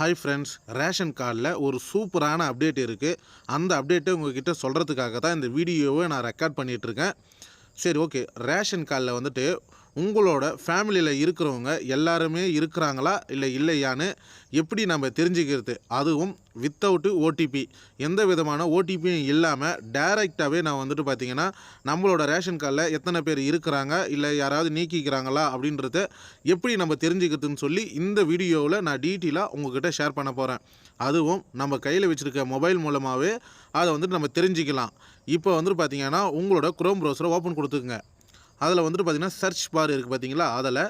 Hi friends ration கார்டில் ஒரு சூப்பரான அப்டேட் இருக்குது அந்த அப்டேட்டை உங்ககிட்ட சொல்கிறதுக்காக தான் இந்த வீடியோவை நான் ரெக்கார்ட் பண்ணிகிட்ருக்கேன் சரி ஓகே ரேஷன் கார்டில் வந்துட்டு உங்களோட ஃபேமிலியில் இருக்கிறவங்க எல்லாருமே இருக்கிறாங்களா? இல்லை இல்லையான்னு எப்படி நம்ம தெரிஞ்சுக்கிறது? அதுவும் வித்தவுட்டு ஓடிபி எந்த விதமான ஓடிபியும் இல்லாமல் டைரெக்டாகவே நான் வந்துட்டு பார்த்தீங்கன்னா நம்மளோட ரேஷன் கார்டில் எத்தனை பேர் இருக்கிறாங்க? இல்லை யாராவது நீக்கிக்கிறாங்களா? அப்படின்றத எப்படி நம்ம தெரிஞ்சுக்கிறதுன்னு சொல்லி இந்த வீடியோவில் நான் டீட்டெயிலாக உங்ககிட்ட ஷேர் பண்ண போகிறேன் அதுவும் நம்ம கையில் வச்சுருக்க மொபைல் மூலமாகவே அதை வந்துட்டு நம்ம தெரிஞ்சுக்கலாம். இப்போ வந்துட்டு பார்த்தீங்கன்னா உங்களோட குரோம் ப்ரௌசரை ஓப்பன் கொடுத்துக்குங்க. அதில் வந்துட்டு பார்த்தீங்கன்னா சர்ச் பார் இருக்குது பார்த்தீங்களா அதில்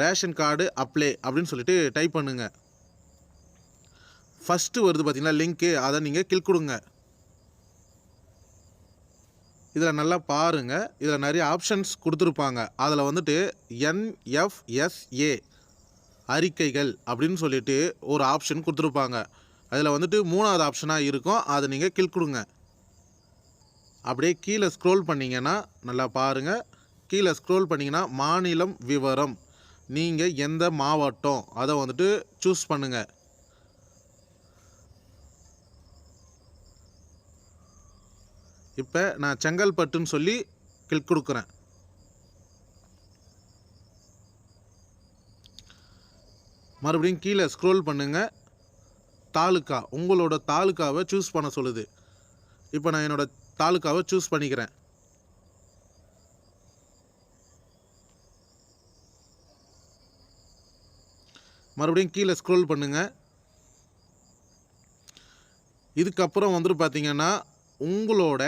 ரேஷன் கார்டு அப்ளை அப்படின்னு சொல்லிட்டு டைப் பண்ணுங்கள் ஃபஸ்ட்டு வருது பார்த்தீங்களா லிங்க்கு அதை நீங்கள் கிளிக் கொடுங்க. இதில் நல்லா பாருங்கள் இதில் நிறைய ஆப்ஷன்ஸ் கொடுத்துருப்பாங்க. அதில் வந்துட்டு என்எஃப்எஸ்ஏ அறிக்கைகள் அப்படின்னு சொல்லிட்டு ஒரு ஆப்ஷன் கொடுத்துருப்பாங்க. அதில் வந்துட்டு மூணாவது ஆப்ஷனாக இருக்கும். அதை நீங்கள் கிளிக் கொடுங்க. அப்படியே கீழே ஸ்க்ரோல் பண்ணிங்கன்னா நல்லா பாருங்கள் கீழே ஸ்க்ரோல் பண்ணிங்கன்னா மாநிலம் விவரம். நீங்கள் எந்த மாவட்டம்? அதை வந்துட்டு சூஸ் பண்ணுங்கள் இப்போ நான் செங்கல்பட்டுன்னு சொல்லி கிளிக் கொடுக்குறேன். மறுபடியும் கீழே ஸ்க்ரோல் பண்ணுங்கள் தாலுக்கா. உங்களோட தாலுக்காவை சூஸ் பண்ண சொல்லுது. இப்போ நான் என்னோட தாலுக்காவை சூஸ் பண்ணிக்கிறேன். மறுபடியும் கீழே ஸ்க்ரோல் பண்ணுங்கள் இதுக்கப்புறம் வந்துட்டு பார்த்தீங்கன்னா உங்களோட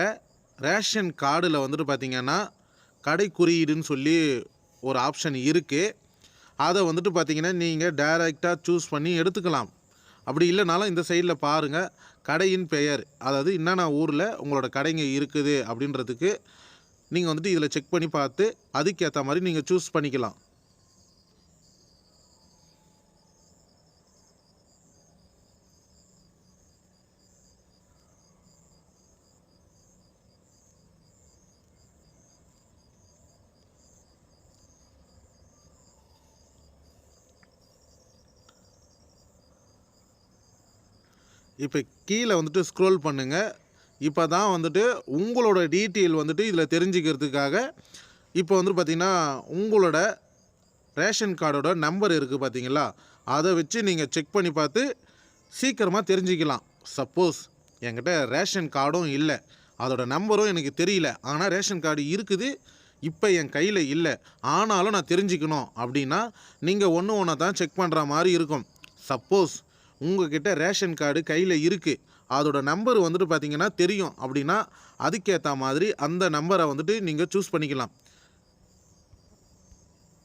ரேஷன் கார்டில் வந்துட்டு பார்த்தீங்கன்னா கடை குறியீடுன்னு சொல்லி ஒரு ஆப்ஷன் இருக்குது அதை வந்துட்டு பார்த்தீங்கன்னா நீங்கள் டைரெக்டாக சூஸ் பண்ணி எடுத்துக்கலாம். அப்படி இல்லைனாலும் இந்த சைடில் பாருங்கள் கடையின் பெயர் அதாவது என்னென்ன ஊரில் உங்களோட கடைங்க இருக்குது அப்படின்றதுக்கு நீங்கள் வந்துட்டு இதில் செக் பண்ணி பார்த்து அதுக்கேற்ற மாதிரி நீங்கள் சூஸ் பண்ணிக்கலாம். இப்போ கீழே வந்துட்டு ஸ்க்ரோல் பண்ணுங்கள் இப்போ தான் வந்துட்டு உங்களோட டீட்டெயில் வந்துட்டு இதில் தெரிஞ்சுக்கிறதுக்காக இப்போ வந்துட்டு பார்த்திங்கன்னா உங்களோட ரேஷன் கார்டோட நம்பர் இருக்குது பார்த்தீங்களா? அதை வச்சு நீங்கள் செக் பண்ணி பார்த்து சீக்கிரமாக தெரிஞ்சுக்கலாம். சப்போஸ் என்கிட்ட ரேஷன் கார்டும் இல்லை. அதோடய நம்பரும் எனக்கு தெரியல. ஆனால் ரேஷன் கார்டு இருக்குது. இப்போ என் கையில் இல்லை. ஆனாலும் நான் தெரிஞ்சுக்கணும் அப்படின்னா நீங்கள் ஒன்று ஒன்றா தான் செக் பண்ணுற மாதிரி இருக்கும். சப்போஸ் உங்ககிட்ட ரேஷன் கார்டு கையில் இருக்குது அதோட நம்பர் வந்துட்டு பார்த்தீங்கன்னா தெரியும். அப்படின்னா அதுக்கேற்ற மாதிரி அந்த நம்பரை வந்துட்டு நீங்கள் சூஸ் பண்ணிக்கலாம்.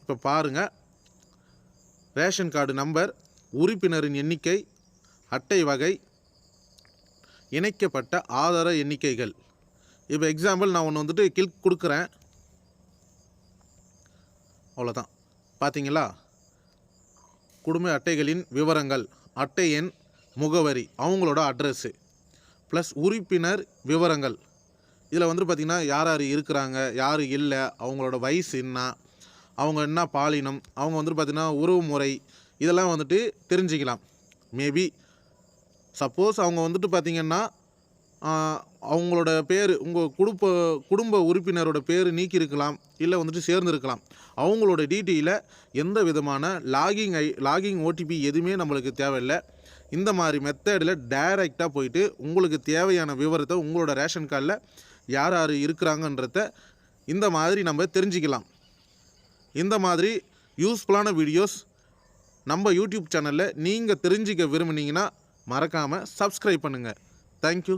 இப்போ பாருங்கள் ரேஷன் கார்டு நம்பர் உறுப்பினரின் எண்ணிக்கை அட்டை வகை இணைக்கப்பட்ட ஆதார எண்ணிக்கைகள். இப்போ எக்ஸாம்பிள் நான் ஒன்று வந்துட்டு கிளிக் கொடுக்குறேன். அவ்வளோதான் பார்த்தீங்களா குடும்ப அட்டைகளின் விவரங்கள். அட்டை எண் முகவரி அவங்களோட அட்ரஸ்ஸு ப்ளஸ் உறுப்பினர் விவரங்கள். இதில் வந்துட்டு பார்த்திங்கன்னா யார் யார் இருக்கிறாங்க யார் இல்லை அவங்களோட வயசு என்ன அவங்க என்ன பாலினம் அவங்க வந்துட்டு பார்த்திங்கன்னா உறவு முறை இதெல்லாம் வந்துட்டு தெரிஞ்சுக்கலாம். மேபி சப்போஸ் அவங்க வந்துட்டு பார்த்திங்கன்னா அவங்களோட பேர் உங்கள் குடும்ப குடும்ப உறுப்பினரோட பேர் நீக்கியிருக்கலாம் இல்லை வந்துட்டு சேர்ந்துருக்கலாம். அவங்களோட டிடியில் எந்த விதமான லாகிங் ஐ லாகிங் ஓடிபி எதுவுமே நம்மளுக்கு தேவையில்லை. இந்த மாதிரி மெத்தடில் டைரெக்டாக போயிட்டு உங்களுக்கு தேவையான விவரத்தை உங்களோட ரேஷன் கார்டில் யார் யார் இருக்கிறாங்கன்றத இந்த மாதிரி நம்ம தெரிஞ்சுக்கலாம். இந்த மாதிரி யூஸ்ஃபுல்லான வீடியோஸ் நம்ம யூடியூப் சேனலில் நீங்கள் தெரிஞ்சிக்க விரும்புனீங்கன்னா மறக்காமல் சப்ஸ்கிரைப் பண்ணுங்கள் தேங்க்யூ